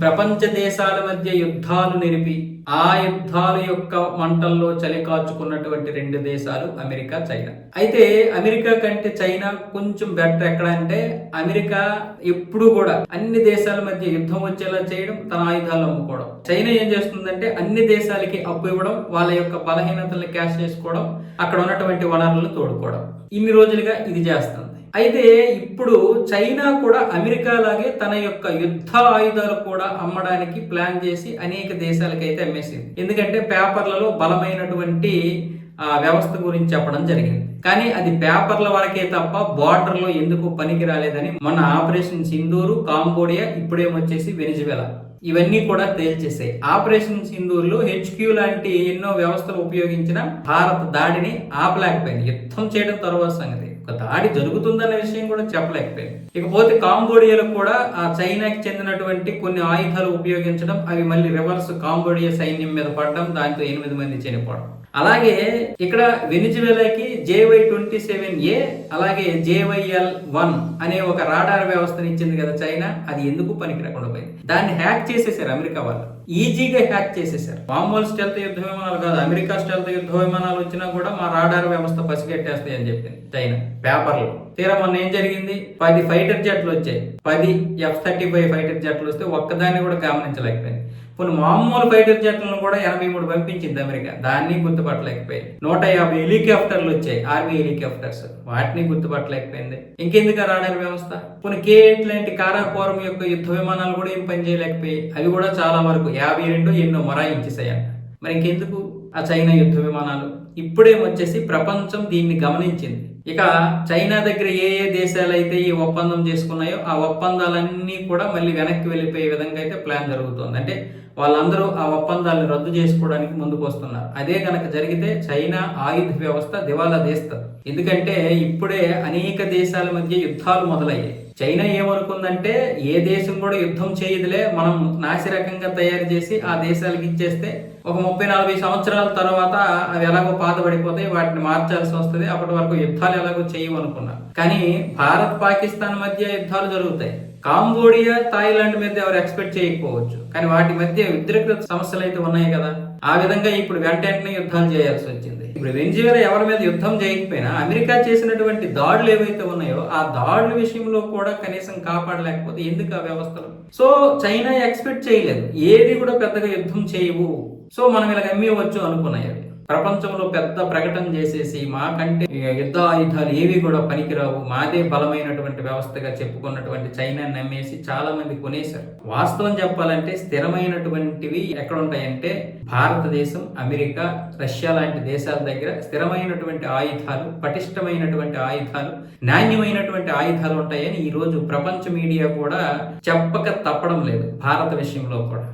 ప్రపంచ దేశాల మధ్య యుద్ధాలు నిలిపి ఆ యుద్ధాల యొక్క మంటల్లో చలికాచుకున్నటువంటి రెండు దేశాలు అమెరికా చైనా. అయితే అమెరికా కంటే చైనా కొంచెం బెటర్. ఎక్కడ అంటే అమెరికా ఎప్పుడు కూడా అన్ని దేశాల మధ్య యుద్ధం వచ్చేలా చేయడం తన ఆయుధాలు అమ్ముకోవడం. చైనా ఏం చేస్తుందంటే అన్ని దేశాలకి అప్పు ఇవ్వడం వాళ్ళ యొక్క బలహీనతల్ని క్యాష్ చేసుకోవడం అక్కడ ఉన్నటువంటి వనరులను తోడుకోవడం. ఇన్ని రోజులుగా ఇది చేస్తుంది. అయితే ఇప్పుడు చైనా కూడా అమెరికా లాగే తన యొక్క యుద్ధ ఆయుధాలు కూడా అమ్మడానికి ప్లాన్ చేసి అనేక దేశాలకైతే అమ్మేసింది. ఎందుకంటే పేపర్లలో బలమైనటువంటి వ్యవస్థ గురించి చెప్పడం జరిగింది. కానీ అది పేపర్ల వరకే తప్ప బార్డర్లో ఎందుకు పనికి రాలేదని మన ఆపరేషన్ సింధూరు కాంబోడియా ఇప్పుడేమొచ్చేసి వెనిజువెలా. ఇవన్నీ కూడా తేల్చేసాయి ఆపరేషన్ సింధూర్లో హెచ్క్యూ లాంటి ఎన్నో వ్యవస్థలు ఉపయోగించిన భారత్ దాడిని ఆపలేకపోయింది. యుద్ధం చేయడం తర్వాత సంగతి. ఒక దాడి జరుగుతుందన్న విషయం కూడా చెప్పలేకపోయింది ఇకపోతే కాంబోడియాలో కూడా ఆ చైనాకి చెందినటువంటి కొన్ని ఆయుధాలు ఉపయోగించడం అవి మళ్ళీ రివర్స్ కాంబోడియా సైన్యం మీద పడడం దాంతో ఎనిమిది మంది చనిపోవడం. అలాగే ఇక్కడ వెనిజువెలాకి జేవై ట్వంటీ సెవెన్ ఏ అలాగే జేవైఎల్ వన్ అనే ఒక రాడార్ వ్యవస్థను ఇచ్చింది కదా చైనా అది ఎందుకు పనికి రాకుండా పోయింది? దాన్ని హ్యాక్ చేసేసారు అమెరికా వాళ్ళు. ఈజీగా హ్యాక్ చేసేసారు మామూలు స్టెల్త్ యుద్ధ విమానాలు కాదు అమెరికా స్టెల్త్ యుద్ధ విమానాలు వచ్చినా కూడా మా రాడార్ వ్యవస్థ పసిగట్టేస్తాయి అని చెప్పింది చైనా పేపర్లో. తీరా మొన్న ఏం జరిగింది? పది ఫైటర్ జట్లు వచ్చాయి. పది ఎఫ్ థర్టీ ఫైవ్ ఫైటర్ జట్లు వస్తే ఒక్కదాన్ని కూడా గమనించలేకపోయింది. కొన్ని మామూలు ఫైటర్ జట్లను కూడా ఎనభై మూడు పంపించింది అమెరికా. దాన్ని గుర్తుపట్టలేకపోయింది. నూట యాభై హెలికాప్టర్లు వచ్చాయి ఆర్మీ హెలికాప్టర్స్. వాటిని గుర్తుపట్టలేకపోయింది. ఇంకెందుకు ఆ రాడార్ వ్యవస్థ? కొన్ని కేట్ లాంటి కారాకోరం యొక్క యుద్ధ విమానాలు కూడా ఏం పనిచేయలేకపోయాయి అవి కూడా చాలా వరకు యాభై రెండు ఎన్నో మొరాయించేసాయంట మరి ఇంకెందుకు ఆ చైనా యుద్ధ విమానాలు? ఇప్పుడేమొచ్చేసి ప్రపంచం దీన్ని గమనించింది. ఇక చైనా దగ్గర ఏ ఏ దేశాలు అయితే ఈ ఒప్పందం చేసుకున్నాయో ఆ ఒప్పందాలన్నీ కూడా మళ్ళీ వెనక్కి వెళ్ళిపోయే విధంగా అయితే ప్లాన్ జరుగుతుంది. అంటే వాళ్ళందరూ ఆ ఒప్పందాలను రద్దు చేసుకోవడానికి ముందుకు వస్తున్నారు. అదే కనుక జరిగితే చైనా ఆయుధ వ్యవస్థ దివాలా తీస్తుంది ఎందుకంటే ఇప్పుడే అనేక దేశాల మధ్య యుద్ధాలు మొదలయ్యాయి. చైనా ఏమనుకుందంటే ఏ దేశం కూడా యుద్ధం చేయదులే మనం నాసిరకంగా తయారు చేసి ఆ దేశాలకు ఇచ్చేస్తే ఒక ముప్పై నలభై సంవత్సరాల తర్వాత అవి ఎలాగో పాతబడిపోతాయి వాటిని మార్చాల్సి వస్తుంది. అప్పటి వరకు యుద్ధాలు ఎలాగో చేయమనుకున్నారు. కానీ భారత్ పాకిస్తాన్ మధ్య యుద్ధాలు జరుగుతాయి. కాంబోడియా థాయిలాండ్ మీద ఎవరు ఎక్స్పెక్ట్ చేయకపోవచ్చు. కానీ వాటి మధ్య ఉద్రిక్త సమస్యలు అయితే ఉన్నాయి కదా. ఆ విధంగా ఇప్పుడు వెంట వెంటనే యుద్ధాలు చేయాల్సి వచ్చింది. ఇప్పుడు వెంజువేలా ఎవరి మీద యుద్ధం చేయకపోయినా అమెరికా చేసినటువంటి దాడులు ఏవైతే ఉన్నాయో ఆ దాడుల విషయంలో కూడా కనీసం కాపాడలేకపోతే ఎందుకు ఆ వ్యవస్థలు? సో చైనా ఎక్స్పెక్ట్ చేయలేదు. ఏది కూడా పెద్దగా యుద్ధం చేయవు. సో మనం ఇలా అమ్మేయవచ్చు అనుకున్నాయి ప్రపంచంలో పెద్ద ప్రకటన చేసేసి మాకంటే యుద్ధ ఆయుధాలు ఏవి కూడా పనికిరావు. మాదే బలమైనటువంటి వ్యవస్థగా చెప్పుకున్నటువంటి చైనా నమ్మేసి చాలా మంది కొనేశారు. వాస్తవం చెప్పాలంటే స్థిరమైనటువంటివి ఎక్కడ ఉంటాయంటే భారతదేశం అమెరికా రష్యా లాంటి దేశాల దగ్గర స్థిరమైనటువంటి ఆయుధాలు పటిష్టమైనటువంటి ఆయుధాలు నాణ్యమైనటువంటి ఆయుధాలు ఉంటాయని ఈ రోజు ప్రపంచ మీడియా కూడా చెప్పక తప్పడం లేదు. భారత విషయంలో కూడా.